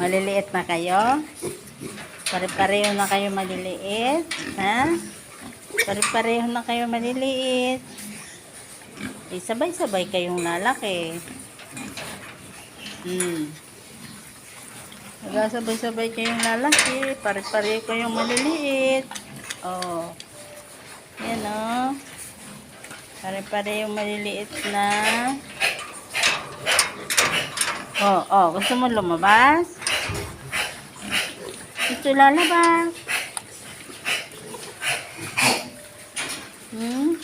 Maliliit na kayo? Pare-pareho na kayo maliliit? Ha? Pare-pareho na kayo maliliit? Eh, sabay-sabay kayong lalaki. Hmm. Sabay-sabay kayong lalaki. Pare-pareho kayong maliliit. Oh. Yan oh. Pare-pareho maliliit na. Oh, oh. Gusto mo lumabas? Gusto lalabas? Hmm?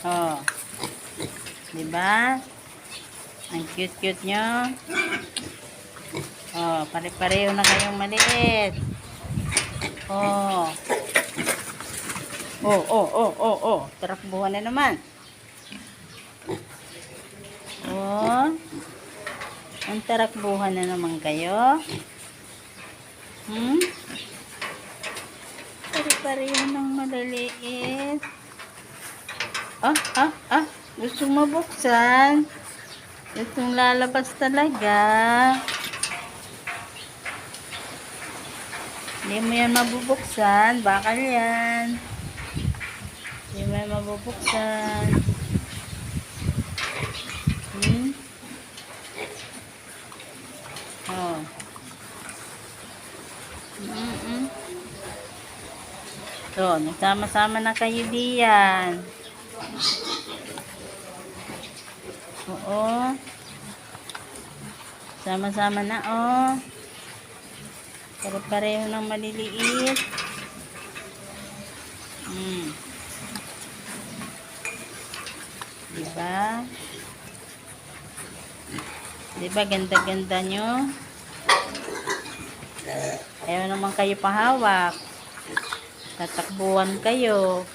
Oh. Diba? Ang cute-cute nyo. Oh, pare-pareho na kayong maliit. Oh. Oh, oh, oh, oh, oh. Tarakbuhan na naman. Oh. Ang tarakbuhan na naman kayo. Hmm? Pare-pareho ng maliliit. Ah, ah, ah. Gusto mo buksan? Gustong lalabas talaga. Hindi mo yan mabubuksan. Bakal yan. Hindi mo yan mabubuksan. Hmm? Oh. So, nagsama-sama na kayo diyan. Oo. Sama-sama na, oh. Pare-pareho ng maliliit. Hmm. Diba? Diba ganda-ganda nyo? Ayaw naman kayo pahawak. Tatakbuhan kayo.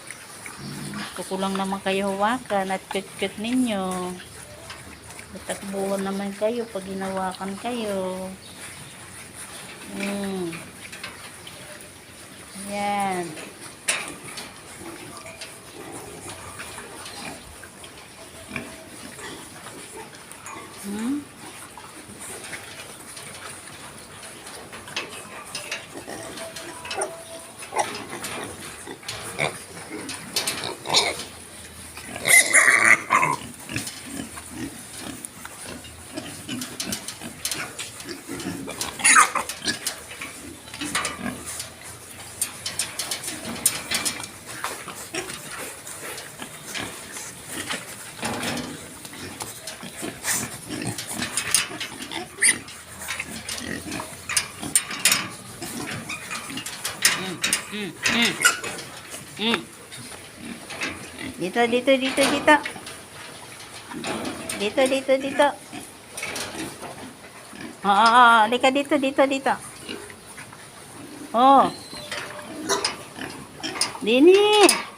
Kukulang naman kayo hawakan at cute-cute ninyo. Tatakbuhan naman kayo pag ginawakan kayo. Hmm. Yan. Hmm? Dito, dito, dito, dito. Dito, dito, dito. Oo, oo, oo. Halika dito, dito, dito. Oh. Dini.